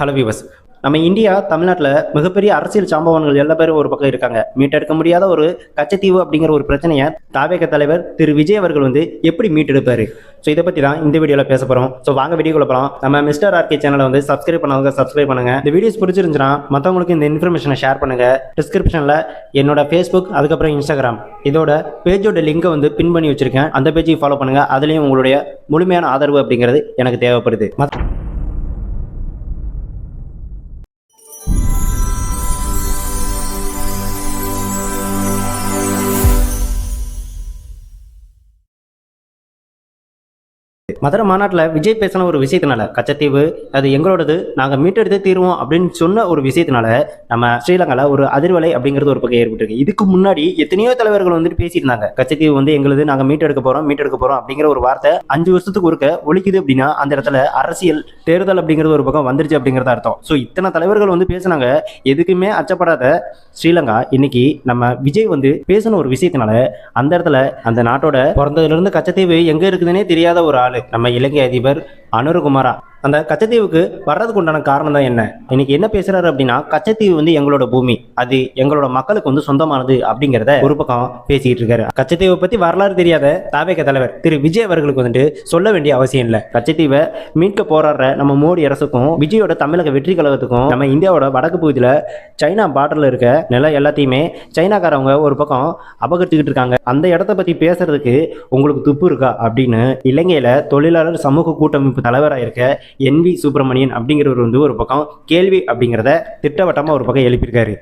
Hello விவஸ் நம்ம India தமிழ்நாட்டில் மிகப்பெரிய அரசியல் சம்பவங்கள் எல்லா பேரும் ஒரு பக்கம் இருக்காங்க. மீட்டெடுக்க முடியாத ஒரு கச்சத்தீவு அப்படிங்கிற ஒரு பிரச்சனையை தாவேக தலைவர் திரு விஜய் அவர்கள் வந்து எப்படி மீட்டெடுப்பார் ஸோ இதை பற்றி தான் இந்த வீடியோவில் பேச போகிறோம் ஸோ வாங்க வீடியோக்குள்ள போகலாம் நம்ம மிஸ்டர் ஆர்கே சேனலை வந்து சப்ஸ்கிரைப் பண்ணவங்க சப்ஸ்கிரைப் பண்ணுங்க. இந்த வீடியோஸ் பிடிச்சிருந்துச்சுன்னா மற்றவங்களுக்கு இந்த இன்ஃபர்மேஷனை ஷேர் பண்ணுங்க. டிஸ்கிரிப்ஷனில் என்னோட ஃபேஸ்புக் அதுக்கப்புறம் இன்ஸ்டாகிராம் இதோட பேஜோட லிங்கை வந்து பின் பண்ணி வச்சுருக்கேன். அந்த பேஜையும் ஃபாலோ பண்ணுங்கள் அதுலேயும் உங்களுடைய முழுமையான ஆதரவு அப்படிங்கிறது எனக்கு தேவைப்படுது. மத்த- மதுரை மாநாட்டில் விஜய் பேசின ஒரு விஷயத்தினால கச்சத்தீவு அது எங்களோடது நாங்கள் மீட்டெடுத்து தீருவோம் அப்படின்னு சொன்ன ஒரு விஷயத்தினால நம்ம ஸ்ரீலங்காவில் ஒரு அதிர்வலை அப்படிங்கிறது ஒரு பக்கம் ஏற்பட்டிருக்கு. இதுக்கு முன்னாடி எத்தனையோ தலைவர்கள் வந்துட்டு பேசியிருந்தாங்க. கச்சத்தீவு வந்து எங்களது நாங்கள் மீட்டெடுக்க போகிறோம் மீட்டெடுக்க போகிறோம் அப்படிங்கிற ஒரு வார்த்தை அஞ்சு வருஷத்துக்கு ஒருக்க ஒழிக்குது அப்படின்னா அந்த இடத்துல அரசியல் தேர்தல் அப்படிங்கிறது ஒரு பக்கம் வந்துருச்சு அப்படிங்கிறத அர்த்தம். ஸோ இத்தனை தலைவர்கள் வந்து பேசினாங்க. எதுக்குமே அச்சப்படாத ஸ்ரீலங்கா இன்னைக்கு நம்ம விஜய் வந்து பேசின ஒரு விஷயத்தினால அந்த இடத்துல அந்த நாட்டோட பிறந்ததுல இருந்து கச்சத்தீவு எங்க இருக்குதுன்னே தெரியாத ஒரு ஆளு. நம்ம இலங்கை அதிபர் அனுருகுமாரா. அந்த கச்சத்தீவுக்கு வர்றதுக்கு உண்டான காரணம் தான் என்ன? இன்னைக்கு என்ன பேசுறாரு அப்படின்னா கச்சத்தீவு வந்து எங்களோட பூமி. அது எங்களோட மக்களுக்கு வந்து சொந்தமானது அப்படிங்கிறத ஒரு பக்கம் பேசிக்கிட்டு இருக்காரு. கச்சத்தீவை பத்தி வரலாறு தெரியாத தாவேக தலைவர் திரு விஜய் அவர்களுக்கு வந்துட்டு சொல்ல வேண்டிய அவசியம் இல்லை. கச்சத்தீவை மீட்க போராடுற நம்ம மோடி அரசுக்கும் விஜயோட தமிழக வெற்றி கழகத்துக்கும் நம்ம இந்தியாவோட வடக்கு பகுதியில் சைனா பார்டர்ல இருக்க நிலம் எல்லாத்தையுமே சைனாக்காரவங்க ஒரு பக்கம் அபகரிச்சுக்கிட்டு இருக்காங்க. அந்த இடத்த பத்தி பேசுறதுக்கு உங்களுக்கு துப்பு இருக்கா அப்படின்னு இலங்கையில தொழிலாளர் சமூக கூட்டமைப்பு தலைவராக இருக்க என் வி சுப்பிரமணியன் அப்படிங்கிறவர் வந்து ஒரு பக்கம் கேள்வி அப்படிங்கிறத திட்டவட்டமாக ஒரு பக்கம் எழுப்பியிருக்காரு.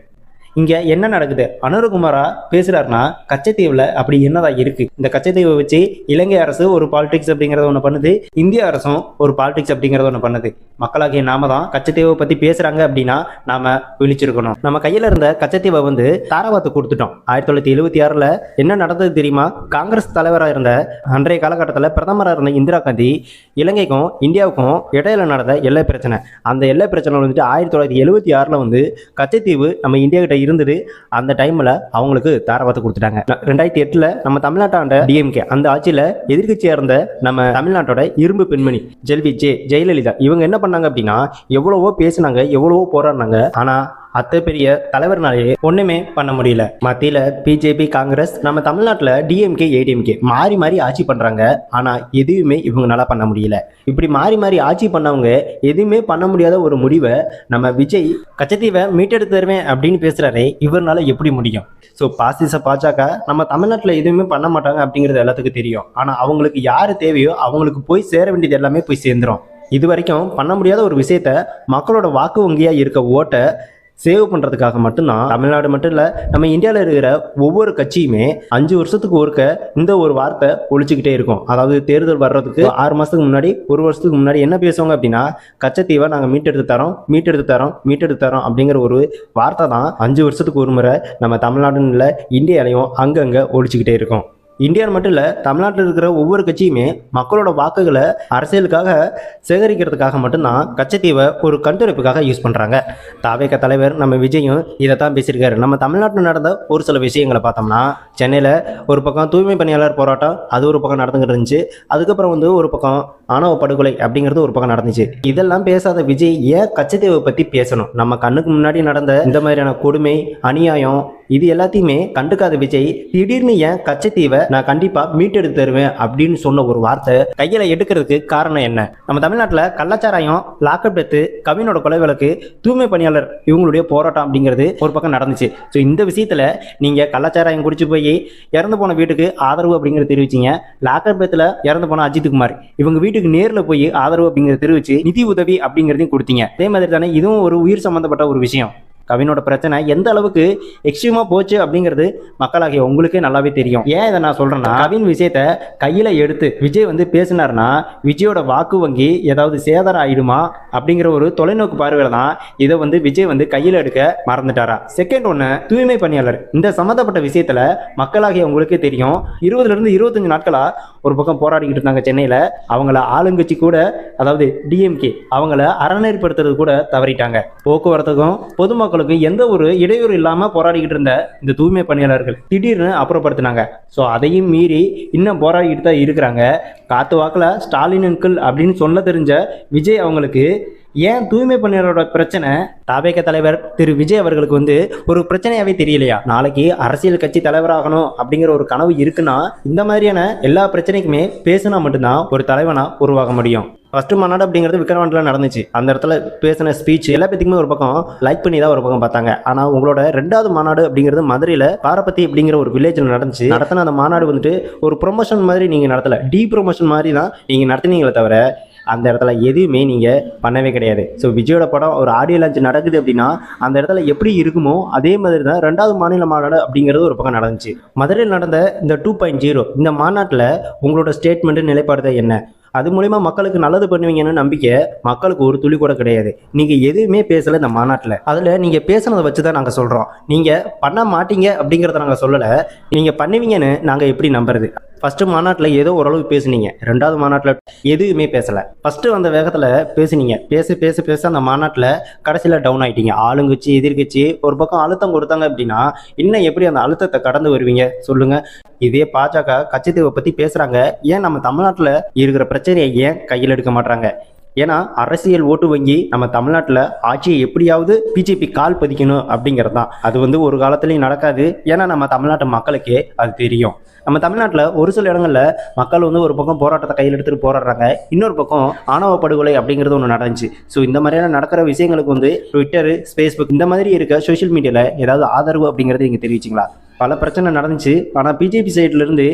இங்க என்ன நடக்குது? அனுரகுமாரா பேசுறாருன்னா கச்சத்தீவுல அப்படி என்னதான் இருக்கு? இந்த கச்சத்தீவை வச்சு இலங்கை அரசு ஒரு பாலிடிக்ஸ் அப்படிங்கறத ஒண்ணு பண்ணுது இந்திய அரசும் ஒரு பாலிடிக்ஸ் அப்படிங்கறத ஒண்ணு பண்ணுது. மக்களாகிய நாம தான் கச்சத்தீவை பத்தி பேசுறாங்க அப்படின்னா நாம விழிச்சிருக்கணும். நம்ம கையில இருந்த கச்சத்தீவை வந்து தாராபாத்து கொடுத்துட்டோம். ஆயிரத்தி தொள்ளாயிரத்தி எழுபத்தி ஆறுல என்ன நடந்தது தெரியுமா? காங்கிரஸ் தலைவராக இருந்த அன்றைய காலகட்டத்தில் பிரதமராக இருந்த இந்திரா காந்தி இலங்கைக்கும் இந்தியாவுக்கும் இடையில நடந்த எல்லை பிரச்சனை. அந்த எல்லை பிரச்சனை வந்துட்டு ஆயிரத்தி தொள்ளாயிரத்தி எழுபத்தி ஆறில் வந்து கச்சத்தீவு நம்ம இந்தியா கிட்ட இருந்தது. அந்த டைமில் அவங்களுக்கு தாராபாத்து கொடுத்துட்டாங்க. ரெண்டாயிரத்தி எட்டில் நம்ம தமிழ்நாட்டாண்ட டிஎம்கே அந்த ஆட்சியில் எதிர்க்கட்சியாக இருந்த நம்ம தமிழ்நாட்டோட இரும்பு பெண்மணி ஜெல்வி ஜே ஜெயலலிதா இவங்க என்ன பண்ணாங்க அப்படின்னா எவ்வளவோ பேசினாங்க எவ்வளவோ போராடினாங்க. ஆனால் அத்தை பெரிய தலைவர்னாலே ஒண்ணுமே பண்ண முடியல. மத்தியில பிஜேபி காங்கிரஸ் நம்ம தமிழ்நாட்டில் டிஎம்கே ஏடிஎம்கே மாறி மாறி ஆட்சி பண்றாங்க. ஆனா எதுவுமே இவங்களால பண்ண முடியல. இப்படி மாறி மாறி ஆட்சி பண்ணவங்க எதுவுமே பண்ண முடியாத ஒரு முடிவை நம்ம விஜய் கச்சத்தீவை மீட்டெடுத்து தருவேன் அப்படின்னு பேசுறாரே இவர்னால எப்படி முடியும்? ஸோ பாசிச பாஜக நம்ம தமிழ்நாட்டில் எதுவுமே பண்ண மாட்டாங்க அப்படிங்கிறது எல்லாத்துக்கும் தெரியும். ஆனால் அவங்களுக்கு யார் தேவையோ அவங்களுக்கு போய் சேர வேண்டியது எல்லாமே போய் சேர்ந்துரும். இது வரைக்கும் பண்ண முடியாத ஒரு விஷயத்த மக்களோட வாக்கு வங்கியாக இருக்க ஓட்டை சேவ் பண்ணுறதுக்காக மட்டும்தான் தமிழ்நாடு மட்டும் இல்லை நம்ம இந்தியாவில் இருக்கிற ஒவ்வொரு கட்சியுமே அஞ்சு வருஷத்துக்கு ஒருக்க இந்த ஒரு வார்த்தை ஒழிச்சுக்கிட்டே இருக்கும். அதாவது தேர்தல் வர்றதுக்கு ஆறு மாதத்துக்கு முன்னாடி ஒரு வருஷத்துக்கு முன்னாடி என்ன பேசுவாங்க அப்படின்னா கச்சத்தீவை நாங்கள் மீட்டெடுத்து தரோம் மீட்டெடுத்து தரோம் மீட்டெடுத்து தரோம் அப்படிங்கிற ஒரு வார்த்தை தான் அஞ்சு வருஷத்துக்கு ஒரு முறை நம்ம தமிழ்நாடுன்னு இல்லை இந்தியாலையும் அங்கங்கே ஒழிச்சுக்கிட்டே இருக்கோம். இந்தியாவில் மட்டும் இல்லை தமிழ்நாட்டில் இருக்கிற ஒவ்வொரு கட்சியுமே மக்களோட வாக்குகளை அரசியலுக்காக சேகரிக்கிறதுக்காக மட்டும்தான் கச்சத்தீவை ஒரு கண்துடைப்புக்காக யூஸ் பண்ணுறாங்க தாவேக தலைவர் நம்ம விஜயும் இதை தான் பேசியிருக்காரு. நம்ம தமிழ்நாட்டில் நடந்த ஒரு சில விஷயங்களை பார்த்தோம்னா சென்னையில் ஒரு பக்கம் தூய்மை பணியாளர் போராட்டம் அது ஒரு பக்கம் நடந்துகிட்டு இருந்துச்சு. அதுக்கப்புறம் வந்து ஒரு பக்கம் ஆணவ படுகொலை அப்படிங்கிறது ஒரு பக்கம் நடந்துச்சு. இதெல்லாம் பேசாத விஜய் ஏன் கச்சத்தீவை பற்றி பேசணும்? நம்ம கண்ணுக்கு முன்னாடி நடந்த இந்த மாதிரியான கொடுமை அநியாயம் இது எல்லாத்தையுமே கண்டுக்காத விஜய் திடீர்னு ஏன் கச்சத்தீவை நான் கண்டிப்பா மீட்டெடுத்து தருவேன் அப்படின்னு சொன்ன ஒரு வார்த்தை கையில எடுக்கிறதுக்கு காரணம் என்ன? நம்ம தமிழ்நாட்டில் கள்ளச்சாராயம் லாக்அப் டெத்து கவினோட கொலை வழக்கு தூய்மை பணியாளர் இவங்களுடைய போராட்டம் அப்படிங்கிறது ஒரு பக்கம் நடந்துச்சு. ஸோ இந்த விஷயத்துல நீங்க கள்ளச்சாராயம் குடிச்சு போய் இறந்து போன வீட்டுக்கு ஆதரவு அப்படிங்கிறத தெரிவிச்சிங்க. லாக்அப் டெத்தில் இறந்து போன அஜித் குமார். இவங்க வீட்டுக்கு நேரில் போய் ஆதரவு அப்படிங்கிறத தெரிவிச்சு நிதி உதவி அப்படிங்கிறதையும் கொடுத்தீங்க. அதே மாதிரி தானே இதுவும் ஒரு உயிர் சம்பந்தப்பட்ட ஒரு விஷயம். கவினோட பிரச்சனை எந்த அளவுக்கு எக்ஸ்ட்ரீமா போச்சு அப்படிங்கிறது மக்களாகிய உங்களுக்கே நல்லாவே தெரியும். ஏன் இதை நான் சொல்றேன்னா கவின் விஷயத்த கையில எடுத்து விஜய் வந்து பேசினார்னா விஜயோட வாக்கு வங்கி ஏதாவது சேதாரம் ஆயிடுமா அப்படிங்கிற ஒரு தொலைநோக்கு பார்வையில தான் இதை வந்து விஜய் வந்து கையில எடுக்க மறந்துட்டாரா? செகண்ட் ஒன்று தூய்மை பணியாளர். இந்த சம்மந்தப்பட்ட விஷயத்துல மக்களாகிய உங்களுக்கே தெரியும். இருபதுல இருந்து இருபத்தஞ்சு நாட்களா ஒரு பக்கம் போராடிக்கிட்டு இருந்தாங்க சென்னையில். அவங்கள ஆளுங்கட்சி கூட அதாவது டிஎம்கே அவங்கள அறநெறிப்படுத்துறது கூட தவறிட்டாங்க. போக்குவரத்துக்கும் பொதுமக்களுக்கும் எந்த ஒரு இடையூறு இல்லாமல் போராடிக்கிட்டு இருந்த இந்த தூய்மை பணியாளர்கள் திடீர்னு அப்புறப்படுத்தினாங்க. ஸோ அதையும் மீறி இன்னும் போராடிக்கிட்டு தான் இருக்கிறாங்க. காத்து வாக்கில் ஸ்டாலின் அங்கிள் அப்படின்னு சொல்ல தெரிஞ்ச விஜய் அவங்களுக்கு ஏன் தூய்மை பணியாளரோட பிரச்சனை? தாபேக தலைவர் திரு. விஜய் அவர்களுக்கு வந்து ஒரு பிரச்சனையாவே தெரியலையா? நாளைக்கு அரசியல் கட்சி தலைவராகணும் அப்படிங்கிற ஒரு கனவு இருக்குன்னா இந்த மாதிரியான எல்லா பிரச்சனைக்குமே பேசினா மட்டும்தான் ஒரு தலைவனா உருவாக முடியும். ஃபர்ஸ்ட் மாநாடு அப்படிங்கிறது விக்ரவாண்டில் நடந்துச்சு. அந்த இடத்துல பேசின ஸ்பீச் எல்லா பேத்துக்குமே ஒரு பக்கம் லைக் பண்ணி தான் ஒரு பக்கம் பார்த்தாங்க. ஆனால் உங்களோட ரெண்டாவது மாநாடு அப்படிங்கிறது மதுரையில் பாரப்பத்தி அப்படிங்கிற ஒரு வில்லேஜில் நடந்துச்சு. நடத்தின அந்த மாநாடு வந்துட்டு ஒரு ப்ரொமோஷன் மாதிரி நீங்கள் நடத்தலை. டீ ப்ரொமோஷன் மாதிரி தான் நீங்கள் நடத்தினீங்களே தவிர அந்த இடத்துல எதுவுமே நீங்கள் பண்ணவே கிடையாது. ஸோ விஜயோட படம் ஒரு ஆடியோ லான்ச் நடக்குது அப்படின்னா அந்த இடத்துல எப்படி இருக்குமோ அதே மாதிரி தான் ரெண்டாவது மாநில மாநாடு அப்படிங்கிறது ஒரு பக்கம் நடந்துச்சு. மதுரையில் நடந்த இந்த டூ பாயிண்ட் ஜீரோ இந்த மாநாட்டில் உங்களோட ஸ்டேட்மெண்ட் நிலைப்பாடு என்ன? அது மூலிமா மக்களுக்கு நல்லது பண்ணுவீங்கன்னு நம்பிக்கை மக்களுக்கு ஒரு துளி கூட கிடையாது. நீங்கள் எதுவுமே பேசலை இந்த மாநாட்டில். அதில் நீங்கள் பேசுனதை வச்சு தான் நாங்கள் சொல்கிறோம் நீங்கள் பண்ண மாட்டீங்க அப்படிங்கிறத நாங்கள் சொல்லலை. நீங்கள் பண்ணுவீங்கன்னு நாங்கள் எப்படி நம்புறது? ஃபர்ஸ்ட் மாநாட்டில் ஏதோ ஓரளவு பேசுனீங்க. ரெண்டாவது மாநாட்டில் எதுவுமே பேசலை. ஃபர்ஸ்ட் வந்த வேகத்தில் பேசுனீங்க. பேச பேச பேச அந்த மாநாட்டில் கடைசியில் டவுன் ஆயிட்டீங்க. ஆளுங்கட்சி எதிர்கட்சி ஒரு பக்கம் அழுத்தம் கொடுத்தாங்க அப்படின்னா இன்னும் எப்படி அந்த அழுத்தத்தை கடந்து வருவீங்க? சொல்லுங்கள் இதே பாஜக கட்சித்தீவை பற்றி பேசுகிறாங்க ஏன் நம்ம தமிழ்நாட்டில் இருக்கிற பிரச்சனையை ஏன் கையில் எடுக்க மாட்டாங்க ஏன்னா அரசியல் ஓட்டு வங்கி நம்ம தமிழ்நாட்டில் ஆட்சியை எப்படியாவது பிஜேபி கால் பதிக்கணும் அப்படிங்கிறது தான் அது வந்து ஒரு காலத்துலேயும் நடக்காது. ஏன்னா நம்ம தமிழ்நாட்டு மக்களுக்கே அது தெரியும். நம்ம தமிழ்நாட்டில் ஒரு சில இடங்களில் மக்கள் வந்து ஒரு பக்கம் போராட்டத்தை கையில் எடுத்துகிட்டு போராடுறாங்க. இன்னொரு பக்கம் ஆணவ படுகொலை அப்படிங்கிறது ஒன்று நடந்துச்சு. ஸோ இந்த மாதிரியான நடக்கிற விஷயங்களுக்கு வந்து ட்விட்டரு ஃபேஸ்புக் இந்த மாதிரி இருக்க சோஷியல் மீடியாவில் ஏதாவது ஆதரவு அப்படிங்கிறது நீங்கள் தெரிவிச்சிங்களா? பல பிரச்சனை நடந்துச்சு. ஆனால் பிஜேபி சைட்லேருந்து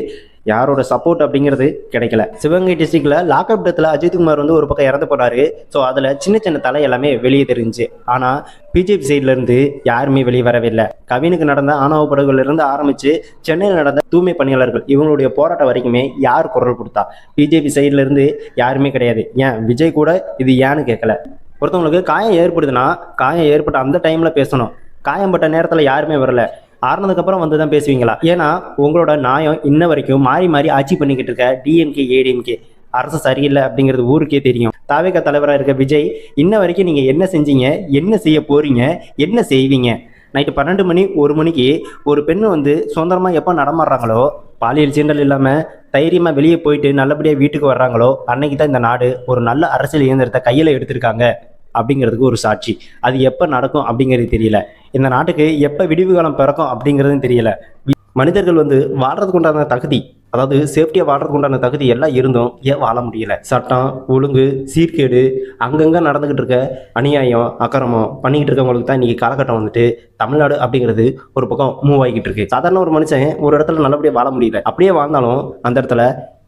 யாரோட சப்போர்ட் அப்படிங்கிறது கிடைக்கல. சிவகங்கை டிஸ்ட்ரிக்ட்ல லாக்அப் டெத்தில் அஜித்குமார் வந்து ஒரு பக்கம் இறந்து போனாரு. ஸோ அதில் சின்ன சின்ன தலை எல்லாமே வெளியே தெரிஞ்சுச்சு ஆனால் பிஜேபி சைட்லேருந்து யாருமே வெளியே வரவே இல்லை. கவினுக்கு நடந்த ஆணவ படுகொலையில ஆரம்பித்து சென்னையில் நடந்த தூய்மை பணியாளர்கள் இவங்களுடைய போராட்டம் வரைக்குமே யார் குரல் கொடுத்தா? பிஜேபி சைட்லேருந்து யாருமே கிடையாது. ஏன்? விஜய் கூட இது ஏன்னு கேட்கல ஒருத்தவங்களுக்கு காயம் ஏற்படுதுன்னா காயம் ஏற்பட்ட அந்த டைமில் பேசணும். காயம்பட்ட நேரத்தில் யாருமே வரல. ஆறுனதுக்கப்புறம் வந்து தான் பேசுவீங்களா? ஏன்னா உங்களோட நியாயம் இன்ன வரைக்கும் மாறி மாறி ஆட்சி பண்ணிக்கிட்டு இருக்க டிஎம்கே ஏடிஎம்கே அரசு சரியில்லை அப்படிங்கிறது ஊருக்கே தெரியும். தாவேக தலைவராக இருக்க விஜய் இன்ன வரைக்கும் நீங்கள் என்ன செஞ்சீங்க? என்ன செய்ய போறீங்க? என்ன செய்வீங்க? நைட்டு பன்னெண்டு மணி ஒரு மணிக்கு ஒரு பெண் வந்து சுதந்திரமாக எப்போ நடமாடுறாங்களோ பாலியல் சீண்டல் இல்லாமல் தைரியமாக வெளியே போயிட்டு நல்லபடியாக வீட்டுக்கு வர்றாங்களோ அன்னைக்கு தான் இந்த நாடு ஒரு நல்ல அரசியல் இயந்திரத்தை கையில் எடுத்திருக்காங்க. அப்படிங்கிறதுக்கு ஒரு சாட்சி. அது எப்போ நடக்கும் அப்படிங்கிறது தெரியல. இந்த நாட்டுக்கு எப்போ விடிவு காலம் பிறக்கும் அப்படிங்கிறதும் தெரியல. மனிதர்கள் வந்து வாழ்றதுக்கு உண்டான தகுதி அதாவது சேஃப்டியாக வாழ்றதுக்கு உண்டான தகுதி எல்லாம் இருந்தும் ஏன் வாழ முடியல? சட்டம் ஒழுங்கு சீர்கேடு அங்கங்கே நடந்துக்கிட்டு இருக்க அநியாயம் அக்கிரமம் பண்ணிக்கிட்டு இருக்கவங்களுக்கு தான் இன்றைக்கி காலகட்டம் வந்துட்டு தமிழ்நாடு அப்படிங்கிறது ஒரு பக்கம் மூவ் ஆகிக்கிட்டு இருக்கு. சாதாரண ஒரு மனுஷன் ஒரு இடத்துல நல்லபடியாக வாழ முடியல. அப்படியே வாழ்ந்தாலும் அந்த இடத்துல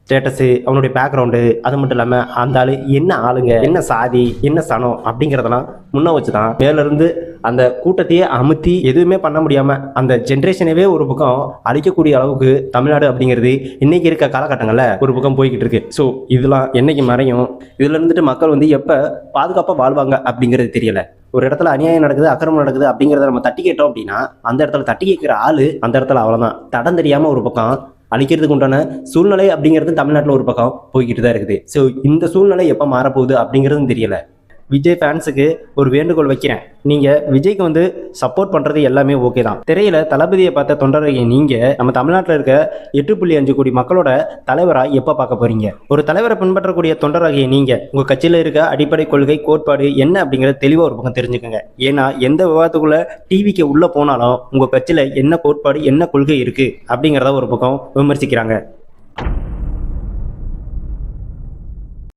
ஸ்டேட்டஸு அவனுடைய பேக்ரவுண்டு அது மட்டும் இல்லாமல் அந்த ஆள் என்ன ஆளுங்க என்ன சாதி என்ன சனம் அப்படிங்கிறதெல்லாம் முன்ன வச்சு தான் மேலேருந்து அந்த கூட்டத்தையே அமுத்தி எதுவுமே பண்ண முடியாமல் அந்த ஜென்ரேஷனவே ஒரு பக்கம் அழிக்கக்கூடிய அளவுக்கு தமிழ்நாடு அப்படிங்கிறது இன்றைக்கி இருக்க காலகட்டங்களில் ஒரு பக்கம் போய்கிட்டு இருக்கு. ஸோ இதெல்லாம் என்னைக்கு மறையும்? இதில் இருந்துட்டு மக்கள் வந்து எப்போ பாதுகாப்பாக வாழ்வாங்க அப்படிங்கிறது தெரியலை. ஒரு இடத்துல அநியாயம் நடக்குது அக்கிரமம் நடக்குது அப்படிங்கிறத நம்ம தட்டி கேட்டோம் அப்படின்னா அந்த இடத்துல தட்டி கேட்குற ஆள் அந்த இடத்துல அவ்வளோதான் தடம் தெரியாமல் ஒரு பக்கம் அழிக்கிறதுக்கு உண்டான சூழ்நிலை அப்படிங்கிறது தமிழ்நாட்டில் ஒரு பக்கம் போய்கிட்டு தான் இருக்குது. ஸோ இந்த சூழ்நிலை எப்போ மாறப்போகுது அப்படிங்கிறதும் தெரியலை. விஜய் ஃபேன்ஸுக்கு ஒரு வேண்டுகோள் வைக்கிறேன். நீங்கள் விஜய்க்கு வந்து சப்போர்ட் பண்ணுறது எல்லாமே ஓகே தான். திரையில தளபதியை பார்த்த தொண்டர்கள் நீங்கள் நம்ம தமிழ்நாட்டில் இருக்க எட்டு புள்ளி அஞ்சு கோடி மக்களோட தலைவராக எப்போ பார்க்க போறீங்க? ஒரு தலைவரை பின்பற்றக்கூடிய தொண்டராகிய நீங்கள் உங்கள் கட்சியில் இருக்க அடிப்படை கொள்கை கோட்பாடு என்ன அப்படிங்கிறத தெளிவாக ஒரு பக்கம் தெரிஞ்சுக்கோங்க. ஏன்னா எந்த விவாதத்துக்குள்ள டிவிக்கு உள்ளே போனாலும் உங்கள் கட்சியில் என்ன கோட்பாடு என்ன கொள்கை இருக்குது அப்படிங்கிறத ஒரு பக்கம் விமர்சிக்கிறாங்க.